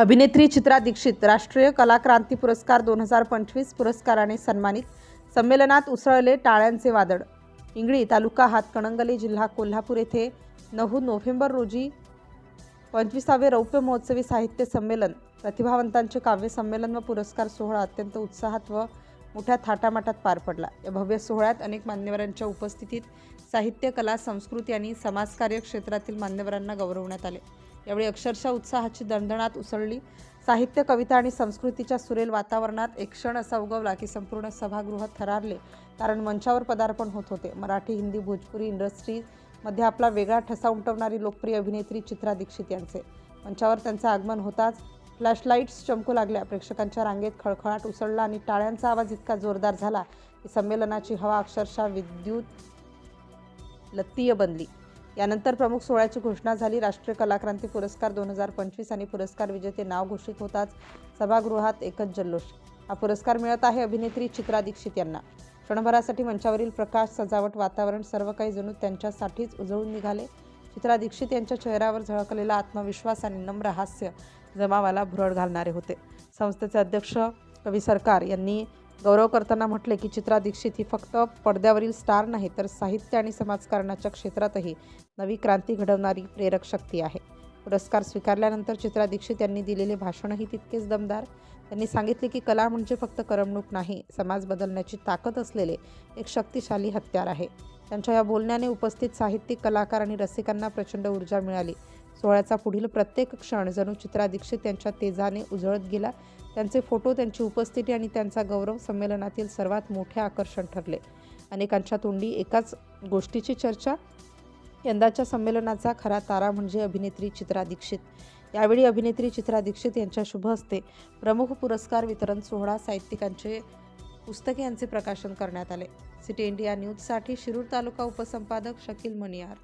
अभिनेत्री चित्रा दीक्षित राष्ट्रीय कलाक्रांती पुरस्कार दोन हजार पंचवीस पुरस्काराने सन्मानित. संमेलनात उसळले टाळ्यांचे वादळ. इंगळी तालुका हातकणंगले जिल्हा कोल्हापूर येथे नऊ नोव्हेंबर रोजी पंचवीसावे रौप्य महोत्सवी साहित्य संमेलन. प्रतिभावंतांचे काव्य संमेलन व पुरस्कार सोहळा अत्यंत उत्साहात व मोठ्या थाटामाटात पार पडला. या भव्य सोहळ्यात अनेक मान्यवरांच्या उपस्थितीत साहित्य कला संस्कृती आणि समाजकार्य क्षेत्रातील मान्यवरांना गौरवण्यात आले. यावेळी अक्षरशः उत्साहाची दणदणात उसळली. साहित्य कविता आणि संस्कृतीच्या सुरेल वातावरणात एक क्षण असा उगवला की संपूर्ण सभागृह थरारले. कारण मंचावर पदार्पण होत होते. मराठी हिंदी भोजपुरी इंडस्ट्रीजमध्ये आपला वेगळा ठसा उमटवणारी लोकप्रिय अभिनेत्री चित्रा दीक्षित यांचे. मंचावर त्यांचं आगमन होताच फ्लॅशलाईट्स चमकू लागल्या. प्रेक्षकांच्या रांगेत खळखळाट उसळला आणि टाळ्यांचा आवाज इतका जोरदार झाला की संमेलनाची हवा अक्षरशः विद्युत लत्तीय बनली. यानंतर प्रमुख सोहळ्याची घोषणा झाली. राष्ट्रीय कलाक्रांती पुरस्कार दोन हजार पंचवीस आणि पुरस्कार विजेते नाव घोषित होताच सभागृहात एकच जल्लोष. हा पुरस्कार मिळत आहे अभिनेत्री चित्रा दीक्षित यांना. क्षणभरासाठी मंचावरील प्रकाश सजावट वातावरण सर्व काही जणू त्यांच्यासाठीच उजळून निघाले. चित्रा दीक्षित यांच्या चेहऱ्यावर झळकलेला आत्मविश्वास आणि नम्र हास्य जमावाला भुरळ घालणारे होते. संस्थेचे अध्यक्ष कवी सरकार यांनी गौरव करताना म्हटले की चित्रा दीक्षित ही फक्त पडद्यावरील स्टार नाही तर साहित्य आणि समाजकारणाच्या क्षेत्रातही नवी क्रांती घडवणारी प्रेरक शक्ती आहे. पुरस्कार स्वीकारल्यानंतर चित्रा दीक्षित यांनी दिलेले भाषणही तितकेच दमदार. त्यांनी सांगितले की कला म्हणजे फक्त करमणूक नाही समाज बदलण्याची ताकद असलेले एक शक्तिशाली हत्यार आहे. त्यांच्या या बोलण्याने उपस्थित साहित्यिक कलाकार आणि रसिकांना प्रचंड ऊर्जा मिळाली. सोहळ्याचा पुढील प्रत्येक क्षण जणू चित्रा दीक्षित यांच्या तेजाने उजळत गेला. त्यांचे फोटो त्यांची उपस्थिती आणि त्यांचा गौरव संमेलनातील सर्वात मोठे आकर्षण ठरले. अनेकांच्या तोंडी एकाच गोष्टीची चर्चा. यंदाच्या संमेलनाचा खरा तारा म्हणजे अभिनेत्री चित्रा दीक्षित. यावेळी अभिनेत्री चित्रा दीक्षित यांच्या शुभ हस्ते प्रमुख पुरस्कार वितरण सोहळा साहित्यिकांचे पुस्तके यांचे प्रकाशन करण्यात आले. सिटी इंडिया न्यूजसाठी शिरूर तालुका उपसंपादक शकील मणियार.